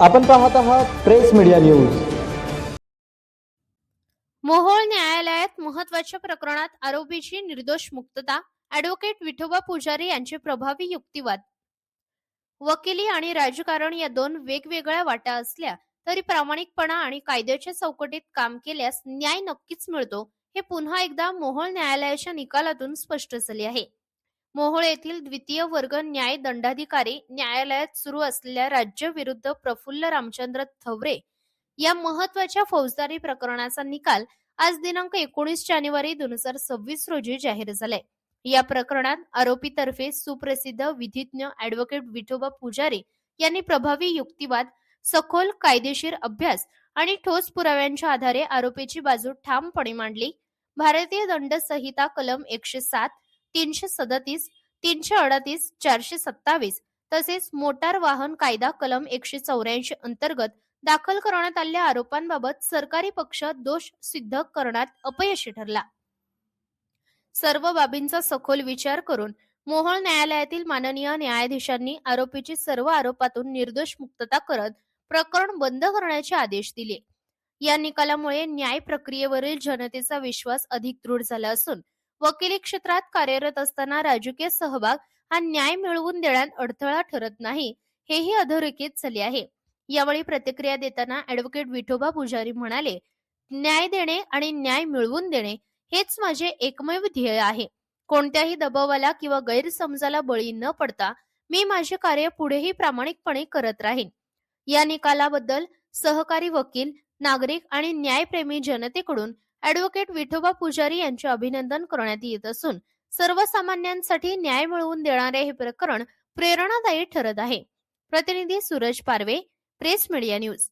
आपण पाहत आहात प्रेस मीडिया न्यूज. मोहोळ न्यायालयात महत्त्वाच्या प्रकरणात आरोपीची निर्दोष मुक्तता ऍडव्होकेट विठोबा पुजारी यांचे प्रभावी युक्तिवाद. वकिली आणि राजकारण या दोन वेगवेगळ्या वाटा असल्या तरी प्रामाणिकपणा आणि कायद्याच्या चौकटीत काम केल्यास न्याय नक्कीच मिळतो हे पुन्हा एकदा मोहोळ न्यायालयाच्या निकालातून स्पष्ट झाले आहे. मोहोळ येथील द्वितीय वर्ग न्याय दंडाधिकारी न्यायालयात सुरू असलेल्या राज्य विरुद्ध प्रफुल्ल रामचंद्र थवरे या महत्त्वाच्या फौजदारी प्रकरणाचा निकाल आज दिनांक एकोणीस जानेवारी दोन हजार सव्वीस रोजी जाहीर झालाय. या प्रकरणात आरोपीतर्फे सुप्रसिद्ध विधिज्ञ अॅडव्होकेट विठोबा पुजारी यांनी प्रभावी युक्तिवाद सखोल कायदेशीर अभ्यास आणि ठोस पुराव्यांच्या आधारे आरोपीची बाजू ठामपणे मांडली. भारतीय दंड संहिता कलम एकशे सात तीनशे सदतीस तीनशे अडतीस चारशे सत्तावीस तसेच मोटार वाहन कायदा कलम एकशे चौऱ्याऐंशी अंतर्गत दाखल करण्यात आलेल्या आरोपांबाबत सरकारी पक्ष दोष सिद्ध करण्यात अपयशी ठरला. सर्व बाबींचा सखोल विचार करून मोहोळ न्यायालयातील माननीय न्यायाधीशांनी आरोपीची सर्व आरोपातून निर्दोष मुक्तता करत प्रकरण बंद करण्याचे आदेश दिले. या निकालामुळे न्याय प्रक्रियेवरील जनतेचा विश्वास अधिक दृढ झाला असून वकिली क्षेत्रात कार्यरत असताना राजकीय सहभाग हा न्याय मिळवून देण्यात अडथळा ठरत नाही हेही अधोरेखित झाले आहे. यावेळी प्रतिक्रिया देताना ऍडव्होकेट विठोबा पुजारी म्हणाले न्याय देणे आणि न्याय मिळवून देणे हेच माझे एकमेव ध्येय आहे. कोणत्याही दबावाला किंवा गैरसमजाला बळी न पडता मी माझे कार्य पुढेही प्रामाणिकपणे करत राहीन. या निकालाबद्दल सहकारी वकील नागरिक आणि न्यायप्रेमी जनतेकडून ऍडव्होकेट विठोबा पुजारी यांचे अभिनंदन करण्यात येत असून सर्वसामान्यांसाठी न्याय मिळवून देणारे हे प्रकरण प्रेरणादायी ठरत आहे. प्रतिनिधी Suraj Parve press media news.